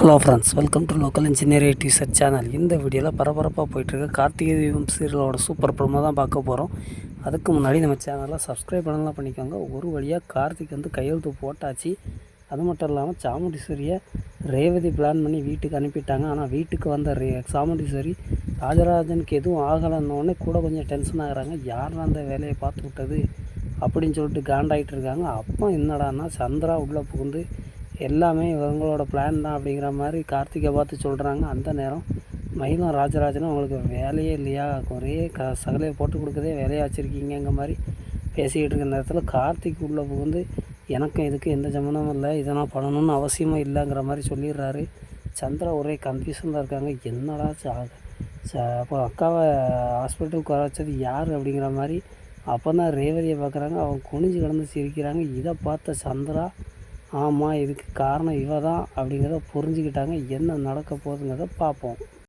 Hello friends welcome to local engineer T shirt channel இந்த வீடியோவில் பரபரப்பாக போயிட்டுருக்கு. கார்த்திகை தீபம் சீரியலோட சூப்பர் ப்ரோமோ தான் பார்க்க போகிறோம் அதுக்கு முன்னாடி நம்ம சேனலை சப்ஸ்கிரைப் பண்ணலாம் பண்ணிக்கோங்க. ஒரு வழியாக கார்த்திக் வந்து கையெழுத்து போட்டாச்சு. அது மட்டும் இல்லாமல் சாமுண்டீஸ்வரியை ரேவதி பிளான் பண்ணி வீட்டுக்கு அனுப்பிட்டாங்க. ஆனால் வீட்டுக்கு வந்த ரே சாமுண்டீஸ்வரி ராஜராஜனுக்கு எதுவும் ஆகலைன்னொடனே கூட கொஞ்சம் டென்ஷன் ஆகிறாங்க. யார் அந்த வேலையை பார்த்து விட்டது? அப்படின்னு சொல்லிட்டு காண்டாயிட்டு இருக்காங்க அப்போ என்னடான்னா சந்திரா உள்ளே புகுந்து எல்லாமே இவங்களோட பிளான் தான் அப்படிங்கிற மாதிரி கார்த்திகை பார்த்து சொல்கிறாங்க அந்த நேரம் மயிலும் ராஜராஜனும் அவங்களுக்கு வேலையே இல்லையா? ஒரே க சகலையை போட்டு கொடுக்கதே வேலையாக வச்சுருக்கீங்கங்கிற மாதிரி பேசிக்கிட்டு இருக்க நேரத்தில் கார்த்திக் உள்ளே புகுந்து எனக்கும் இதுக்கு எந்த சம்மந்தமும் இல்லை. இதை நான் பண்ணணும்னு அவசியமும் இல்லைங்கிற மாதிரி சொல்லிடுறாரு. சந்திரா ஒரே கன்ஃபியூஷனில் இருக்காங்க. என்னடா ச அப்போ அக்காவை ஹாஸ்பிட்டலுக்கு வர வச்சது யார்? அப்படிங்கிற மாதிரி அப்போ தான் ரேவதியை பார்க்குறாங்க. அவங்க குனிஞ்சு கிடந்து சிரிக்கிறாங்க. இதை பார்த்த சந்திரா ஆமாம் இதுக்கு காரணம் இவள் தான் அப்படிங்கிறத புரிஞ்சுக்கிட்டாங்க. என்ன நடக்க போகுதுங்கிறத பார்ப்போம்.